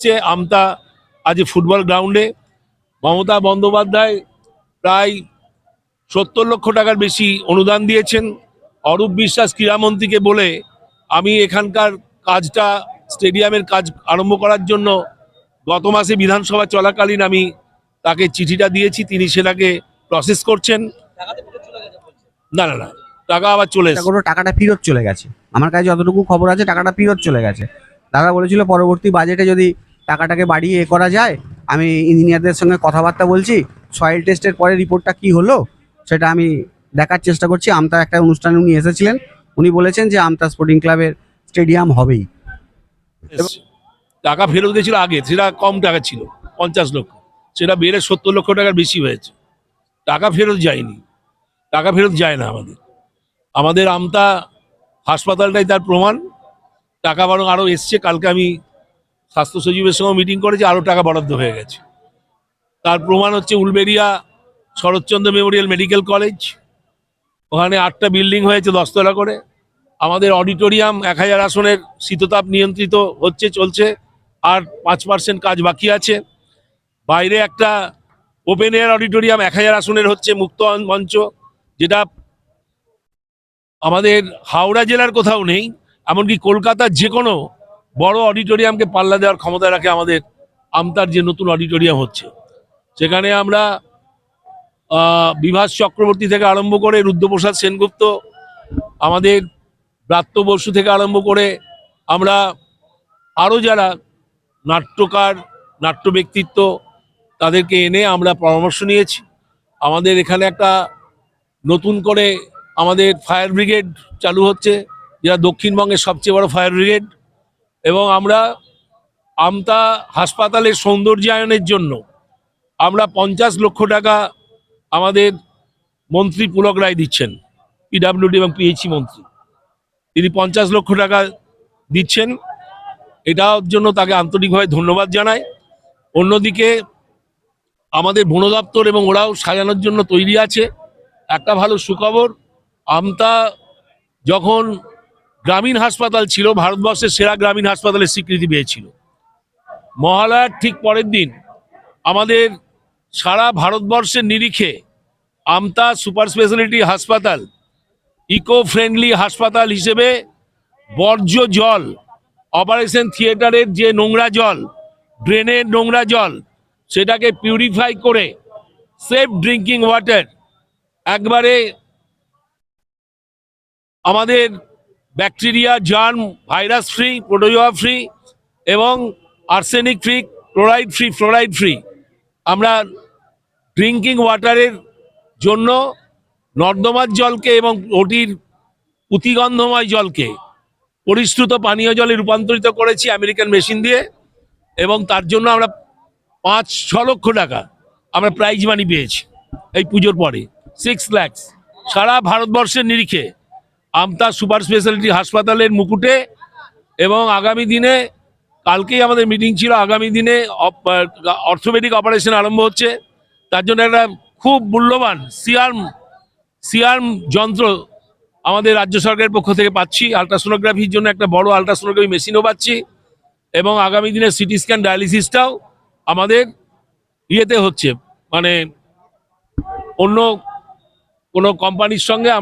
হচ্ছে আমতা আজ ফুটবল গ্রাউন্ডে। মমতা বন্দ্যোপাধ্যায় প্রায় সত্তর লক্ষ টাকার বেশি অনুদান দিয়েছেন। অরূপ বিশ্বাস ক্রীড়ামন্ত্রীকে বলে, আমি এখানকার কাজটা, স্টেডিয়ামের কাজ আরম্ভ করার জন্য গত মাসে বিধানসভা চলাকালীন আমি তাকে চিঠিটা দিয়েছি। তিনি সেটাকে প্রসেস করছেন। না না না, টাকা আবার চলে কোনো টাকাটা ফেরত চলে গেছে। আমার কাছে যতটুকু খবর আছে, টাকাটা ফেরত চলে গেছে। দাদা বলেছিল পরবর্তী বাজেটে যদি টাকাটাকে বাড়িয়ে এ করা যায়? আমি ইঞ্জিনিয়ারদের সঙ্গে কথাবার্তা বলছি, সয়েল টেস্টের পরে রিপোর্টটা কি হলো সেটা আমি দেখার চেষ্টা করছি। আমতা একটা অনুষ্ঠানে উনি এসেছিলেন, উনি বলেছেন যে আমতা স্পোর্টিং ক্লাবের স্টেডিয়াম হবেই। টাকা ফেরত দিয়েছিল আগে, সেটা কম টাকা ছিল, পঞ্চাশ লক্ষ। সেটা বেড়ে সত্তর লক্ষ টাকার বেশি হয়েছে। টাকা ফেরত যায়নি, টাকা ফেরত যায় না আমাদের। আমাদের আমতা হাসপাতালটাই তার প্রমাণ। টাকা বরং আরও এসছে, কালকে আমি স্বাস্থ্য সচিবের সঙ্গে মিটিং করেছে আরও টাকা বরাদ্দ হয়ে গেছে। তার প্রমাণ হচ্ছে Uluberia Saratchandra memorial medical college. ওখানে আটটা বিল্ডিং হয়েছে দশতলা করে। আমাদের অডিটোরিয়াম এক হাজার আসনের শীততাপ নিয়ন্ত্রিত হচ্ছে, চলছে, আর পাঁচ পার্সেন্ট কাজ বাকি আছে। বাইরে একটা ওপেন এয়ার অডিটোরিয়াম এক হাজার আসনের হচ্ছে মুক্ত মঞ্চ, যেটা আমাদের হাওড়া জেলার কোথাও নেই, এমনকি কলকাতার যে কোনো বড় অডিটোরিয়ামকে পাল্লা দেওয়ার ক্ষমতা রাখে আমাদের আমতার যে নতুন অডিটোরিয়াম হচ্ছে। সেখানে আমরা বিভাস চক্রবর্তী থেকে আরম্ভ করে রুদ্রপ্রসাদ সেনগুপ্ত, আমাদের ব্রাত্য বসু থেকে আরম্ভ করে আমরা আরও যারা নাট্যকার, নাট্য ব্যক্তিত্ব তাদেরকে এনে আমরা পরামর্শ নিয়েছি। আমাদের এখানে একটা নতুন করে আমাদের ফায়ার ব্রিগেড চালু হচ্ছে, যেটা দক্ষিণবঙ্গের সবচেয়ে বড় ফায়ার ব্রিগেড। এবং আমরা আমতা হাসপাতালের সৌন্দর্যায়নের জন্য আমরা পঞ্চাশ লক্ষ টাকা আমাদের মন্ত্রী পুলক রায় দিচ্ছেন পিডাব্লিউডি এবং পিএইচি মন্ত্রী। তিনি পঞ্চাশ লক্ষ টাকা দিচ্ছেন। এটার জন্য তাকে আন্তরিকভাবে ধন্যবাদ জানাই। অন্যদিকে আমাদের বন দপ্তর এবং ওরাও সাজানোর জন্য তৈরি আছে। একটা ভালো সুখবর, আমতা যখন গ্রামীণ হাসপাতাল ছিল, ভারতবর্ষের সেরা গ্রামীণ হাসপাতালের স্বীকৃতি পেয়েছিল। মহালয়ার ঠিক পরের দিন আমাদের সারা ভারতবর্ষের নিরিখে আমতা সুপার স্পেশালিটি হাসপাতাল ইকো ফ্রেন্ডলি হাসপাতাল হিসেবে বর্জ্য জল, অপারেশন থিয়েটারের যে নোংরা জল, ড্রেনের নোংরা জল, সেটাকে পিউরিফাই করে সেফ ড্রিঙ্কিং ওয়াটার একবারে আমাদের bacteria, germ, virus free protozoa free এবং arsenic free chloride free fluoride free আমরা ড্রিঙ্কিং ওয়াটারের জন্য নর্দমার জলকে এবং ওটির পুঁতিগন্ধময় জলকে পরিশ্রুত পানীয় জলে রূপান্তরিত করেছি আমেরিকান মেশিন দিয়ে এবং তার জন্য আমরা পাঁচ, ছ লক্ষ টাকা আমরা প্রাইজ মানি পেয়েছি এই পুজোর পরে। সিক্স ল্যাক্স সারা ভারতবর্ষের নিরিখে আমতা সুপার স্পেশালিটি হাসপাতালের মুকুটে এবং আগামী দিনে, কালকেই আমাদের মিটিং ছিল, আগামী দিনে অর্থোপেডিক অপারেশন আরম্ভ হচ্ছে। তার জন্য একটা খুব মূল্যবান সিআর্ম সিআর্ম যন্ত্র আমাদের রাজ্য সরকারের পক্ষ থেকে পাচ্ছি। আলট্রাসোনোগ্রাফির জন্য একটা বড় আলট্রাসোনোগ্রাফি মেশিনও পাচ্ছি এবং আগামী দিনে সিটি স্ক্যান ডায়ালিসিসটাও আমাদের ইয়েতে হচ্ছে। মানে অন্য কোনো কোম্পানির সঙ্গে আমরা